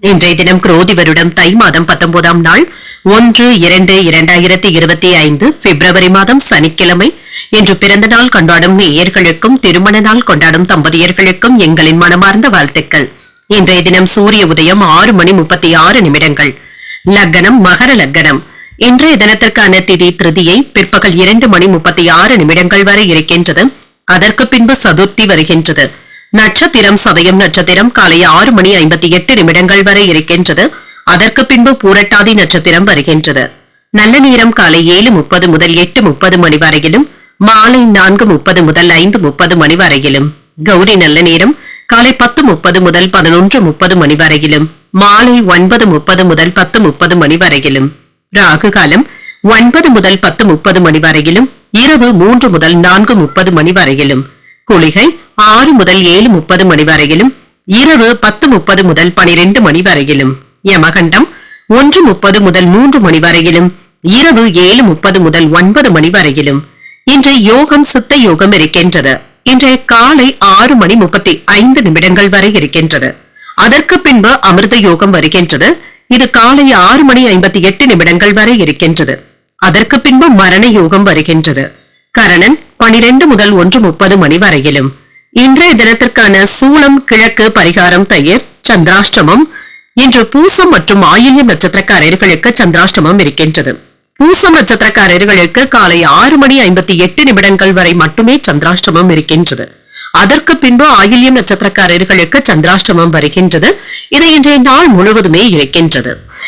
இன்றைய தினம் குரோதி வருடம் தை மாதம் பத்தொன்பதாம் நாள். ஒன்று இரண்டு இரண்டாயிரத்தி இருபத்தி ஐந்து பிப்ரவரி மாதம் சனிக்கிழமை. இன்று பிறந்த நாள் கொண்டாடும் நேயர்களுக்கும் திருமண நாள் கொண்டாடும் தம்பதியர்களுக்கும் எங்களின் மனமார்ந்த வாழ்த்துக்கள். இன்றைய தினம் சூரிய உதயம் ஆறு மணி முப்பத்தி ஆறு நிமிடங்கள். லக்னம் மகர லக்னம். இன்றைய தினத்திற்கான திதி திருதியை பிற்பகல் இரண்டு மணி முப்பத்தி ஆறு நிமிடங்கள் வரை இருக்கின்றது. அதற்கு பின்பு சதுர்த்தி வருகின்றது. நட்சத்திரம் சதயம் நட்சத்திரம் காலை ஆறு மணி ஐம்பத்தி எட்டு நிமிடங்கள் வரை இருக்கின்றது. அதற்கு பின்பு பூரட்டாதி நட்சத்திரம் வருகின்றது. நல்ல நேரம் காலை ஏழு முப்பது முதல் எட்டு முப்பது மணி வரையிலும் மாலை நான்கு முப்பது முதல் ஐந்து முப்பது மணி வரையிலும். கௌரி நல்ல நேரம் காலை பத்து முப்பது முதல் பதினொன்று முப்பது மணி வரையிலும் மாலை ஒன்பது முப்பது முதல் பத்து முப்பது மணி வரையிலும். ராகு காலம் ஒன்பது முதல் பத்து முப்பது மணி வரையிலும் இரவு மூன்று முதல் நான்கு முப்பது மணி வரையிலும். குளிகை ஆறு முதல் ஏழு முப்பது மணி வரையிலும் இரவு பத்து முப்பது முதல் பனிரெண்டு மணி வரையிலும். யமகண்டம் ஒன்று முப்பது முதல் மூன்று மணி வரையிலும் இரவு ஏழு முப்பது முதல் ஒன்பது மணி வரையிலும். இன்று யோகம் சித்த யோகம் இருக்கின்றது. இன்றைய காலை ஆறு மணி முப்பத்தி ஐந்து நிமிடங்கள் வரை இருக்கின்றது. அதற்கு பின்பு அமிர்த யோகம் வருகின்றது. இது காலை ஆறு மணி ஐம்பத்தி எட்டு நிமிடங்கள் வரை இருக்கின்றது. அதற்கு பின்பு மரண யோகம் வருகின்றது. கரணன் பனிரெண்டு முதல் ஒன்று முப்பது மணி வரையிலும் இன்றைய தினத்திற்கான சூளம் கிழக்கு பரிகாரம் தயிர் சந்திராஷ்டமம். இன்று பூசம் மற்றும் ஆயில்யம் நட்சத்திரக்காரர்களுக்கு சந்திராஷ்டமம் இருக்கின்றது. பூசம் நட்சத்திரக்காரர்களுக்கு காலை ஆறு மணி ஐம்பத்தி எட்டு நிமிடங்கள் வரை மட்டுமே சந்திராஷ்டமம் இருக்கின்றது. அதற்கு பின்பு ஆயில்யம் நட்சத்திரக்காரர்களுக்கு சந்திராஷ்டமம் வருகின்றது. இது இன்றைய நாள் முழுவதுமே இருக்கின்றது.